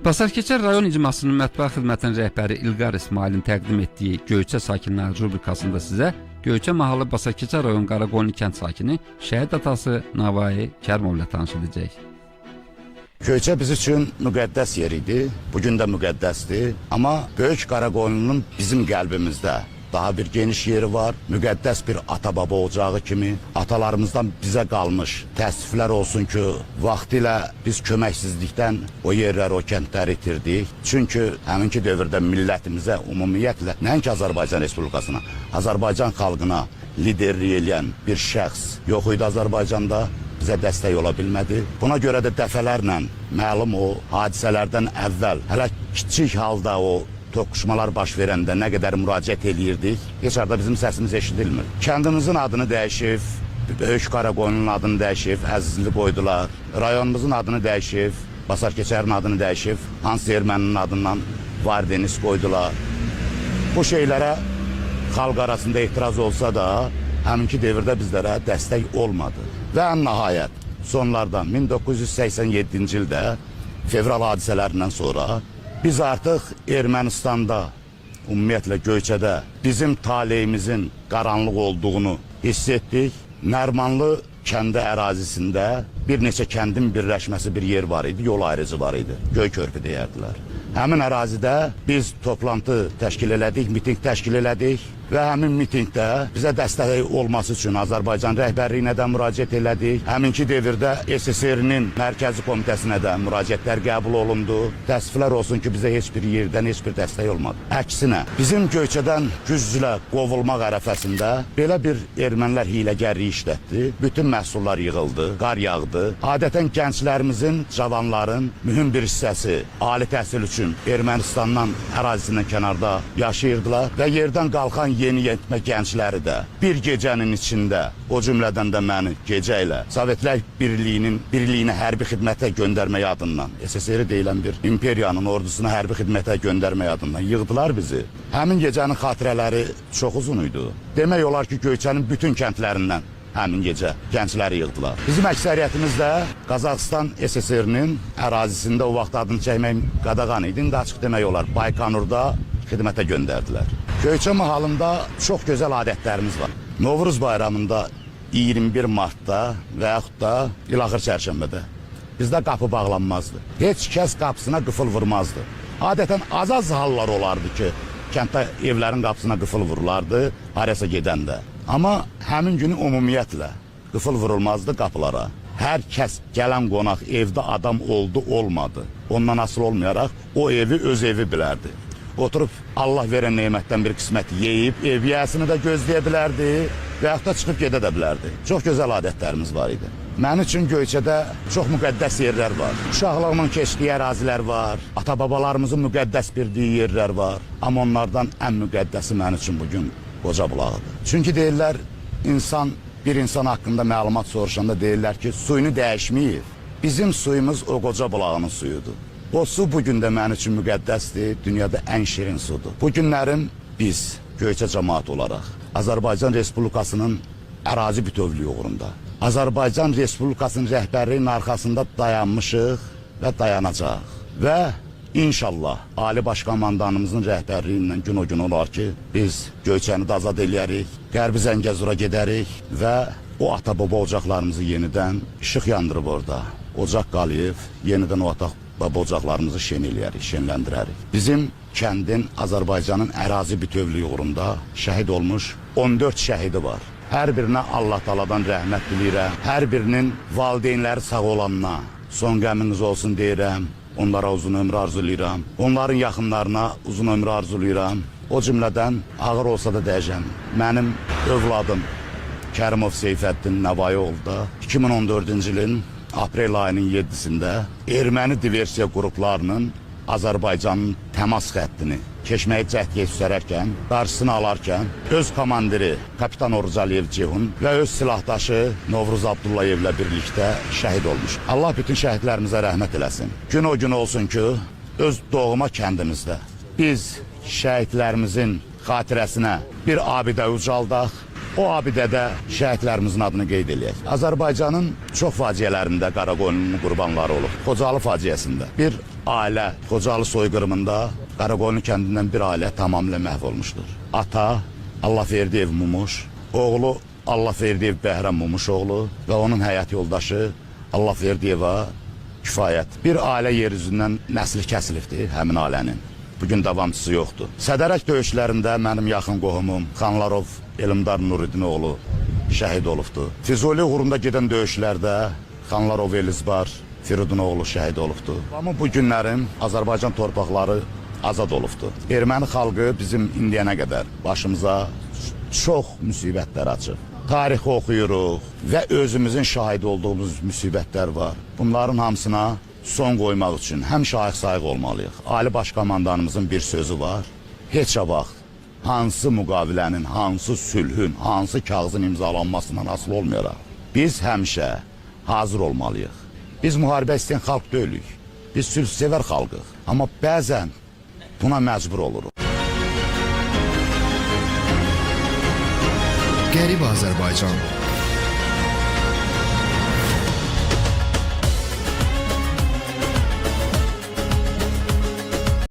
Basarkeçər rayon icmasının mətbuat xidmətinin rəhbəri İlqar İsmailin təqdim etdiyi Göyçə sakinləri rubrikasında sizə Göyçə mahalı Basarkeçər rayon Qaraqonlu kənd sakini şəhid atası Navai Kərimovla tanış edəcək. Göyçə biz üçün müqəddəs yer idi. Bugün də müqəddəsdir. Amma Böyük Qaraqoyunlu'nun bizim qəlbimizdə daha bir geniş yeri var. Müqəddəs bir ata-baba ocağı kimi atalarımızdan bizə qalmış təəssüflər olsun ki, vaxtilə biz köməksizlikdən o yerləri, o kəndləri itirdik. Çünki həminki dövrdə millətimizə ümumiyyətlə nəinki Azərbaycan Respublikasına, Azərbaycan xalqına liderlik edən bir şəxs yox idi Azərbaycanda bizə dəstək ola bilmədi. Buna görə də dəfələrlə məlum o hadisələrdən əvvəl hələ kiçik halda o toqquşmalar baş verəndə nə qədər müraciət eləyirdik, heç arada bizim səsimiz eşidilmir. Kəndimizin adını dəyişib, Böyük Qaraqoyunun adını dəyişib, Əzizli qoydular. Rayonumuzun adını dəyişib, Basarkeçərin adını dəyişib, Hans Erməninin adından Vardeniz qoydular. Bu şeylərə xalq arasında etiraz olsa da, həminki dövrdə bizlərə dəstək olmadı. Və ən nəhayət sonlarda 1987-ci ildə fevral hadisələrindən sonra biz artıq Ermənistanda ümumiyyətlə Göyçədə bizim taleyimizin qaranlıq olduğunu hiss etdik. Nərmanlı kəndi ərazisində bir neçə kəndin birləşməsi bir yer var idi, yol ayrıcı var idi. Göy körpü deyərdilər. Həmin ərazidə biz toplantı təşkil elədik, miting təşkil elədik və həmin mitingdə bizə dəstək olması üçün Azərbaycan rəhbərliyinə də müraciət elədik. Həminki dövrdə SSR-nin mərkəzi komitəsinə də müraciətlər qəbul olundu. Təəssüflər olsun ki, bizə heç bir yerdən heç bir dəstək olmadı. Əksinə, bizim Göyçədən güclə qovulmaq ərəfəsində belə bir ermənilər hiyləgərlik işlətdi. Bütün məhsullar yığıldı, qar yağdı. Adətən gənclərimizin, cavanların mühüm bir hissəsi ali təhsil üçün Ermənistandan ərazisindən kənarda yaşayırdılar və yerdən qalxan yeniyetmə gəncləri də bir gecənin içində, o cümlədən də məni gecə ilə Sovetlər Birliyinin birliyinə hərbi xidmətə göndərmək adından, SSR deyilən bir imperiyanın ordusuna hərbi xidmətə göndərmək adından yığdılar bizi. Həmin gecənin xatirələri çox uzun idi. Demək olar ki, Göyçənin bütün kəndlərindən həmin gecə gəncləri yığdılar. Bizim əksəriyyətimiz də Qazaxıstan SSR-nin ərazisində o vaxt adını çəkmək qadağan idi. İndi açıq demək olar Baykanurda xidmətə göndərdilər. Göyçə mahalında çox gözəl adətlərimiz var. Novruz bayramında 21 martda və yaxud da ilaxır çərşənbədə bizdə qapı bağlanmazdı. Heç kəs qapısına qıfıl vurmazdı. Adətən az-az hallar olardı ki, kənddə evlərin qapısına qıfıl vurulardı, harasa gedəndə. Amma həmin günü ümumiyyətlə qıfıl vurulmazdı qapılara. Hər kəs gələn qonaq evdə adam oldu, olmadı. Ondan asılı olmayaraq o evi öz evi bilərdi. Oturub Allah verən nemətdən bir qismət yeyib, ev yiyəsini də gözləyə bilərdi və yaxud da çıxıb gedə də bilərdi. Çox gözəl adətlərimiz var idi. Mənim üçün Göyçədə çox müqəddəs yerlər var. Uşaqlığımın keçdiyi ərazilər var. Ata-babalarımızın müqəddəs bildiyi yerlər var. Amma onlardan ən müqəddəsi mənim üçün bugün qoca bulağıdır. Çünki deyirlər insan bir insan haqqında məlumat soruşanda deyirlər ki, suyunu dəyişməyib. Bizim suyumuz o qoca bulağının suyudur. O su bugün də mənim üçün müqəddəsdir, dünyada ən şirin sudur. Bu günlərim biz Göyçə cəmaət olaraq Azərbaycan Respublikasının ərazi bütövlüyü uğrunda Azərbaycan Respublikasının rəhbərliyinin arxasında dayanmışıq və dayanacaq. Və inşallah Ali Baş Komandanımızın rəhbərliyi ilə gün o gün olar ki, biz Göyçəni də azad eləyərik, Qərbi Zəngəzura gedərik və o ata-baba ocaqlarımızı yenidən işıq yandırıb orada. Ocaq qalıyıb, yenidən o ata baba ocaqlarımızı şen eləyərik, şenləndirərik. Bizim kəndin Azərbaycanın ərazi bütövlüyü uğrunda şəhid olmuş 14 şəhidi var. Hər birinə Allah taladan rəhmət diləyirəm. Hər birinin valideynləri sağ olanına son qəminiz olsun deyirəm. Onlara uzun ömür arzulayıram. Onların yaxınlarına uzun ömür arzulayıram. O cümlədən ağır olsa da dəyəcəm. Mənim övladım Kərimov Seyfəddin Nəvayoğlu da 2014-cü ilin aprel ayının 7-sində erməni diversiya qruplarının Azərbaycanın təmas xəttini keçməyə cəhd göstərərkən, qarşısını alarkən öz komandiri kapitan Oruc Əliyev Ceyhun və öz silahdaşı Novruz Abdullayevlə birlikdə şəhid olmuş. Allah bütün şəhidlərimizə rəhmət eləsin. Gün o gün olsun ki, öz doğma kəndimizdə biz şəhidlərimizin xatirəsinə bir abidə ucaldaq, o abidədə şəhidlərimizin adını qeyd eləyək. Azərbaycanın çox faciələrində Qaraqoyunlu'nun qurbanları olub. Xocalı faciəsində bir ailə Xocalı soyqırımında Qaraqoyunlu kəndindən bir ailə tamamilə məhv olmuşdur. Ata Allahverdiyev Mumuş, oğlu Allahverdiyev Bəhrəm Mumuşoğlu və onun həyat yoldaşı Allahverdiyeva kifayət. Bir ailə yer üzündən nəsli kəsilibdir həmin ailənin. Bugün davamçısı yoxdur. Sədərək döyüşlərində mənim yaxın qohumum Xanlarov Elmdar Nuruddin oğlu şəhid olubdu. Füzuli uğrunda gedən döyüşlərdə Xanlarov Elizbar Firudun oğlu şəhid olubdu. Amma bu günlərin Azərbaycan torpaqları azad olubdu. Erməni xalqı bizim indiyənə qədər başımıza çox müsibətlər açıb. Tarixi oxuyuruq və özümüzün şahid olduğumuz müsibətlər var. Bunların hamısına son qoymaq üçün həm şahid sayıq olmalıyıq. Ali Baş Komandanımızın bir sözü var. Heç vaxt hansı müqavilənin, hansı sülhün, hansı kağızın imzalanmasından asılı olmayaraq biz həmişə hazır olmalıyıq. Biz müharibə istəyən xalq deyilik. Biz sülhsevər xalqıq. Amma bəzən buna məcbur oluruq. Qərib Azərbaycan